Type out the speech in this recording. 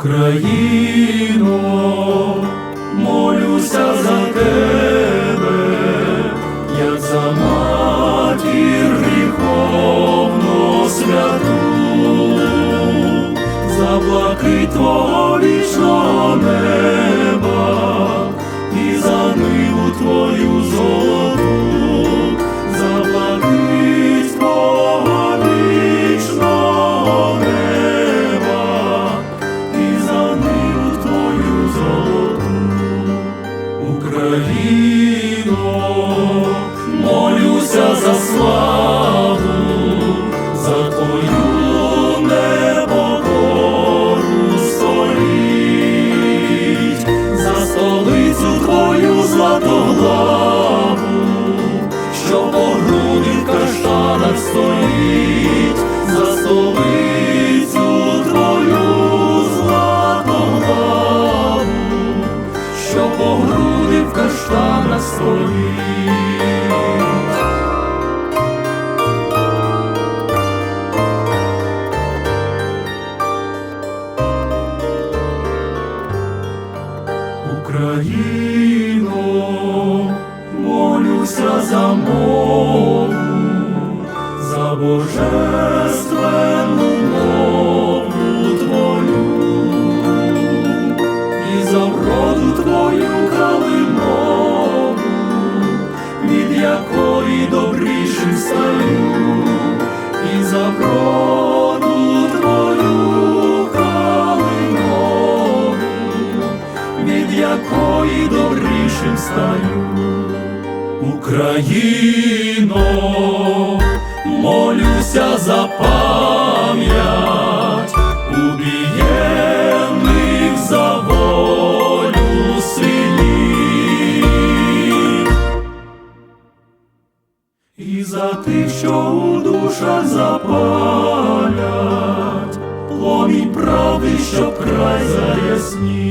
Україно, молюся за тебе, Україно, молюся за мову, за божественну мову твою. І за вроду твою калинову, від якої добрішим стаю, і за вроду добрішим стаю. Україно, молюся за пам'ять убієнних за волю синів. І за тих, що у душах запалять, пломінь правди, щоб край заяснів.